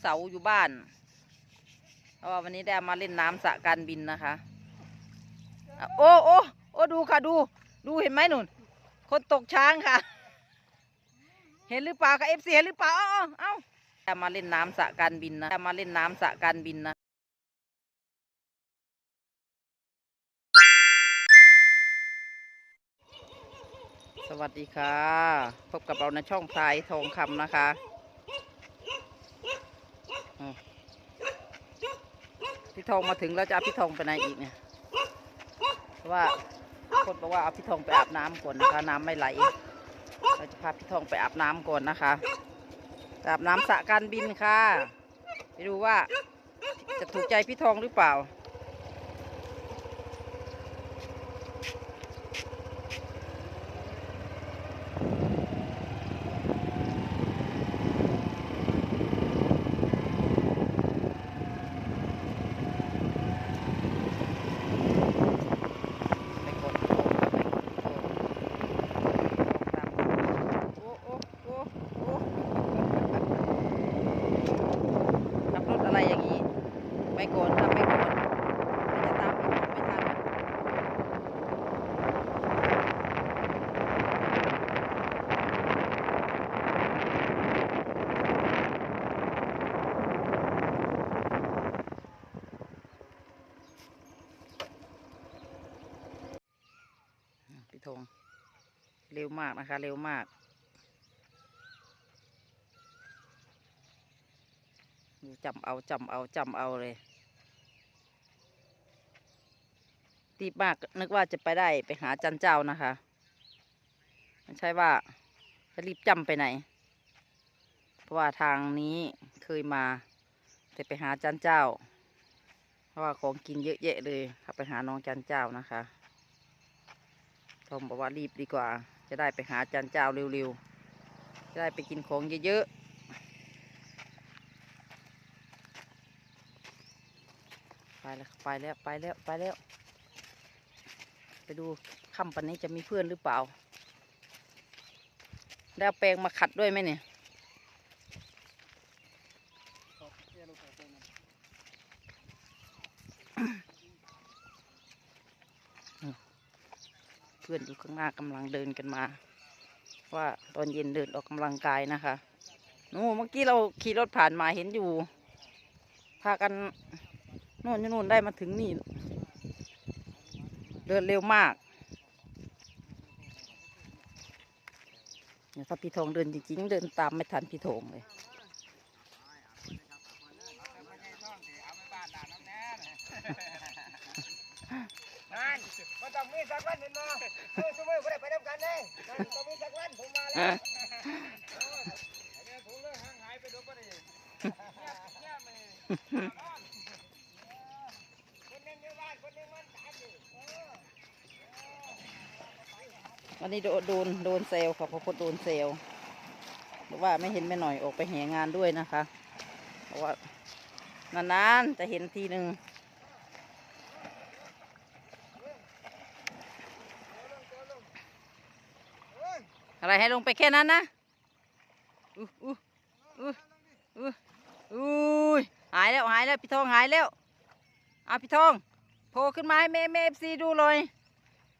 เสาอยู่บ้าน เพราะว่าวันนี้ได้มาเล่นน้ำสระการบินนะคะ โอ้โอ้โอ้ดูค่ะดู ดูเห็นไหมหนุนคนตกช้างค่ะ เห็นหรือเปล่าคะเอฟซีเห็นหรือเปล่าเอ้าเอ้าเอ้าได้มาเล่นน้ำสระการบินนะได้มาเล่นน้ำสระการบินนะสวัสดีค่ะ พบกับเราในช่องพลายทองคำนะคะอืม พี่ทองมาถึงแล้วจะเอาพี่ทองไปไหนอีกเนี่ยเพราะว่าคนบอกว่าเอาพี่ทองไปอาบน้ำก่อนนะคะ น้ำไม่ไหลเราจะพาพี่ทองไปอาบน้ำก่อนนะคะอาบน้ำสะการบินค่ะ ไปดูว่าจะถูกใจพี่ทองหรือเปล่า ไปกดโอ้โอ้โอ้โอ้ขับรถ อะไรอย่างนี้ไปก่อนครับไปก่อนจะตามพี่น้องไม่ทันพี่ธงเร็วมากนะคะ เร็วมาก จำเอาจำเอาจำเอาเลยรีบมากนึกว่าจะไปได้ไปหาจันเจ้านะคะไม่ใช่ว่าจะรีบจำไปไหน เพราะว่าทางนี้เคยมา แต่ไปหาจันเจ้า เพราะว่าของกินเยอะแยะเลยครับไปหาน้องจันเจ้านะคะทอมบอกว่ารีบดีกว่า จะได้ไปหาจันเจ้าเร็วๆจะได้ไปกินของเยอะๆ ไปแล้วไปแล้วไปแล้วไปแล้ว ไปดูค่ำปันนี้จะมีเพื่อนหรือเปล่า ได้เอาแปรงมาขัดด้วยไหมเนี่ยเพื่อนอยู่ข้างหน้ากำลังเดินกันมา ว่าตอนเย็นเดินออกกำลังกายนะคะนู่นเมื่อกี้เราขี่รถผ่านมาเห็นอยู่ พากัน น่นโน่นได้มาถึงนี่ เดินเร็วมากเนี่ยถ้าพี่ธงเดินจริงๆเดินตามไม่ทันพี่ธงเลยนั่นมันต้องมีสักวันเห็นบ่เออสมมติบ่ได้ไปนำกันเด้นั่นต้องมีสักวันผมมาแล้ว โอ้ยไอ้เนี่ยถุงเรื่องห่างหายไปดูบ่ได้เงียบเงียบเลยคนหนึงอยู่บ้านคนหนึงมันตามอยู่เออ วันนี้ โดนโดนโดนเซลค่ะพราะคนโดนเซลบอว่าไม่เห็นแม่หน่อยออกไปแหงานด้วยนะคะเพราะว่านานๆจะเห็นทีหนึ่งอะไรให้ลงไปแค่นั้นนะอู้อู้อู้อู้อู้หายแล้วหายแล้วพี่ทองหายแล้วเอาพี่ทองโผล่ขึ้นมาให้แม่แม่เอฟซีดูเลย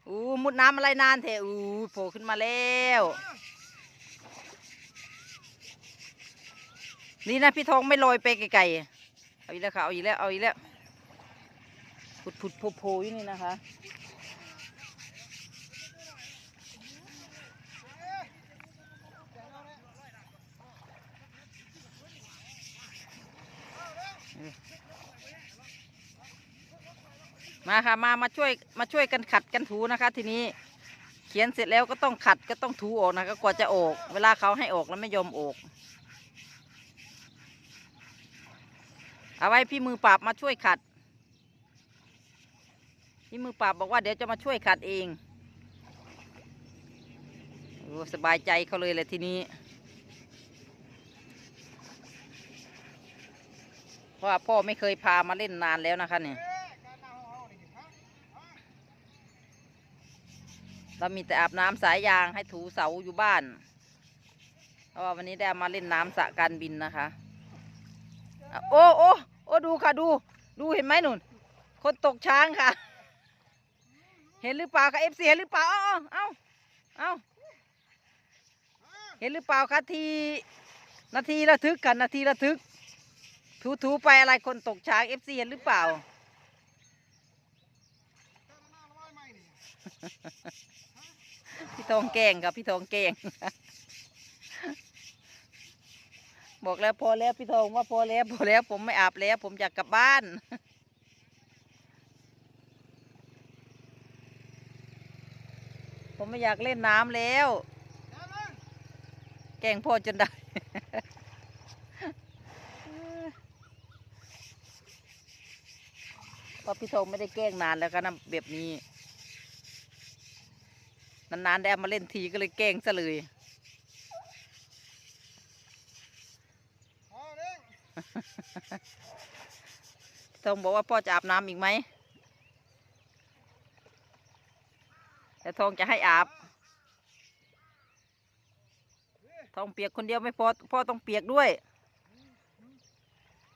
อู้มุดน้ำอะไรนานเถอะอู้โผล่ขึ้นมาแล้ว นี่นะพี่ทองไม่ลอยไปไกลๆเอาอีกแล้วค่ะเอาอีกแล้วเอาอีกแล้วผุดผุดโผล่อยู่นี่นะคะ มาค่ะมามาช่วยมาช่วยกันขัดกันถูนะคะ ทีนี้เขียนเสร็จแล้วก็ต้องขัดก็ต้องถูออกนะคะกว่าจะออก เวลาเขาให้ออกแล้วไม่ยอมออกเอาไว้พี่มือปราบมาช่วยขัด พี่มือปราบบอกว่าเดี๋ยวจะมาช่วยขัดเองโอ้สบายใจเขาเลยเลยทีนี้เพราะว่าพ่อไม่เคยพามาเล่นนานแล้วนะคะเนี่ย เรามีแต่อาบน้ำสายยางให้ถูเสาอยู่บ้าน เพราะว่าวันนี้ได้มาเล่นน้ำสะการบินนะคะ โอ้โอ้โอ้ดูค่ะดู ดูเห็นไหมหนุนคนตกช้างค่ะ เห็นหรือเปล่าคะเอฟซีเห็นหรือเปล่าเอ้าเอ้าเอ้าเห็นหรือเปล่าคะทีนาทีระทึกกันนาทีระทึกถูถูๆไปอะไรคนตกช้างเอฟซีเห็นหรือเปล่า ทองแกล้งครับพี่ทองแกล้งบอกแล้วพอแล้วพี่ทองว่าพอแล้วพอแล้วผมไม่อาบแล้ว ผมอยากกลับบ้าน ผมไม่อยากเล่นน้ำแล้ว แกล้งพ่อจนได้เพราะพี่ทองไม่ได้แกล้งนานแล้วก็นะแบบนี้ นานๆได้เอามาเล่นทีก็เลยแกล้งซะเลยทองบอกว่าพ่อจะอาบน้ำอีกไหมแต่ทองจะให้อาบ ทองเปียกคนเดียวไม่พอพ่อต้องเปียกด้วย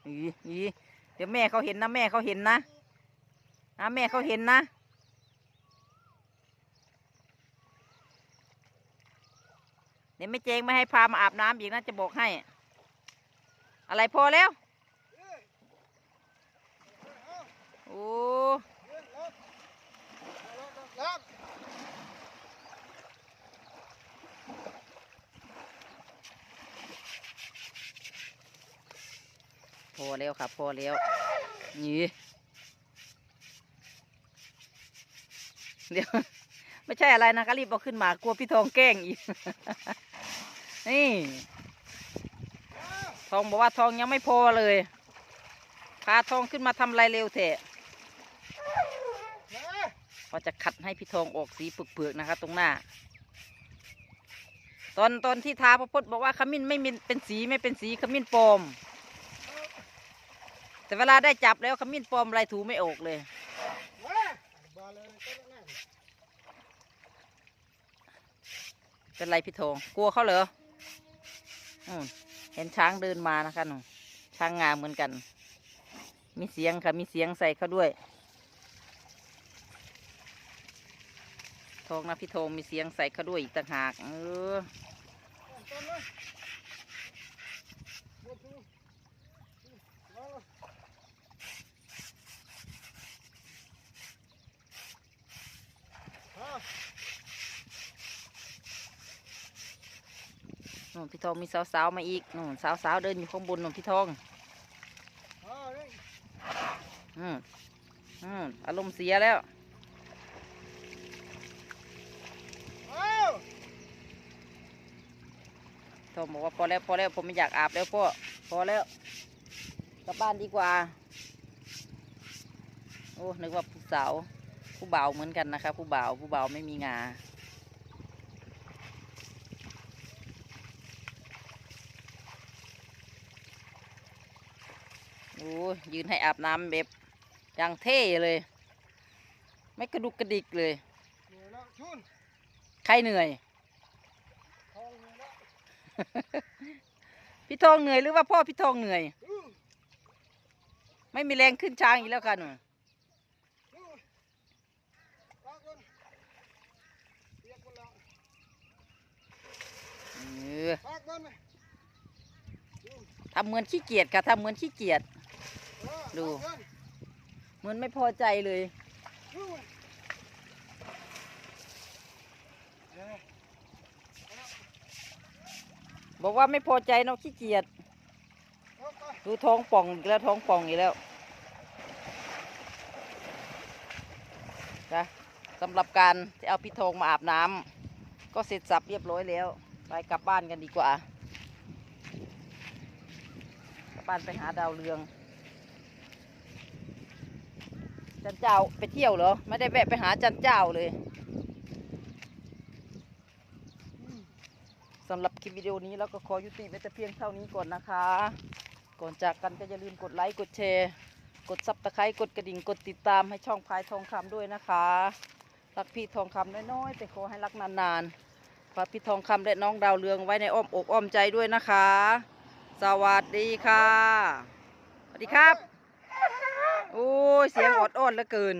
อีอีเดี๋ยวแม่เขาเห็นนะ แม่เขาเห็นนะนะแม่เขาเห็นนะ เดี๋ยวไม่เจงไม่ให้พามาอาบน้ำอีกนะจะบอกให้ อะไรพอแล้วโอ้พอแล้วครับพอแล้วนี่เดี๋ยว ไม่ใช่อะไรนะก็รีบเอาขึ้นมากลัวพี่ทองแกล้งอีก นี่ทองบอกว่าทองยังไม่พอเลยพาทองขึ้นมาทำอะไรเร็วเถอะเราจะขัดให้พี่ทองออกสีเปลือกๆนะคะ ตรงหน้า ตอนตอนที่ทาพระพจน์บอกว่าขมิ้นไม่มเป็นสีไม่เป็นสีขมิ้นปลอม แต่เวลาได้จับแล้วขมิ้นปลอมอะไรถูไม่ออกเลยเป็นไรพี่ทองกลัวเขาเหรอ เห็นช้างเดินมานะคะหนูช้างงามเหมือนกัน มีเสียงค่ะ มีเสียงใส่เขาด้วยทองนะพี่ทองมีเสียงใส่เขาด้วยอีกต่างหาก เออ นู่นพี่ทองมีสาวๆมาอีกนู่นสาวๆเดินอยู่ข้างบนนู่นพี่ทองอืมอืมอารมณ์เสียแล้วโทรบอกว่าพอแล้วพอแล้วผมไม่อยากอาบแล้วพ่อพอแล้วกลับบ้านดีกว่า โอ้นึกว่าผู้สาวผู้บ่าวเหมือนกันนะคะผู้บ่าวผู้บ่าวไม่มีงา โอ้ยยืนให้อาบน้ำแบบอย่างเท่เลย ไม่กระดุกกระดิกเลย ใครเหนื่อย พี่ทองเหนื่อยหรือว่าพ่อพี่ทองเหนื่อย ไม่มีแรงขึ้นช้างอีกแล้วค่ะหนูเออทำเหมือนขี้เกียจค่ะทำเหมือนขี้เกียจ ดู เหมือนไม่พอใจเลย บอกว่าไม่พอใจเนาะขี้เกียจดูท้องป่องอีกแล้วท้องป่องอีกแล้วนะสำหรับการที่เอาพี่ทองมาอาบน้ำก็เสร็จสับเรียบร้อยแล้ว ไปกลับบ้านกันดีกว่า กลับบ้านไปหาดาวเรือง จันเจ้าไปเที่ยวเหรอ ไม่ได้แวะไปหาจันเจ้าเลยสำหรับคลิปวิดีโอนี้เราก็ขอยุติไว้แต่เพียงเท่านี้ก่อนนะคะ ก่อนจากกันก็อย่าลืมกดไลค์กดแชร์ กดซับตะไคร้กดกระดิ่งกดติดตามให้ช่องพายทองคำด้วยนะคะรักพี่ทองคำน้อยๆแต่ขอให้รักนานๆฝากพี่ทองคำและน้องดาวเรืองไว้ในอ้อมอกอ้อมใจด้วยนะคะ สวัสดีค่ะ สวัสดีครับ โอ้ยเสียงอดอ้อนเหลือเกิน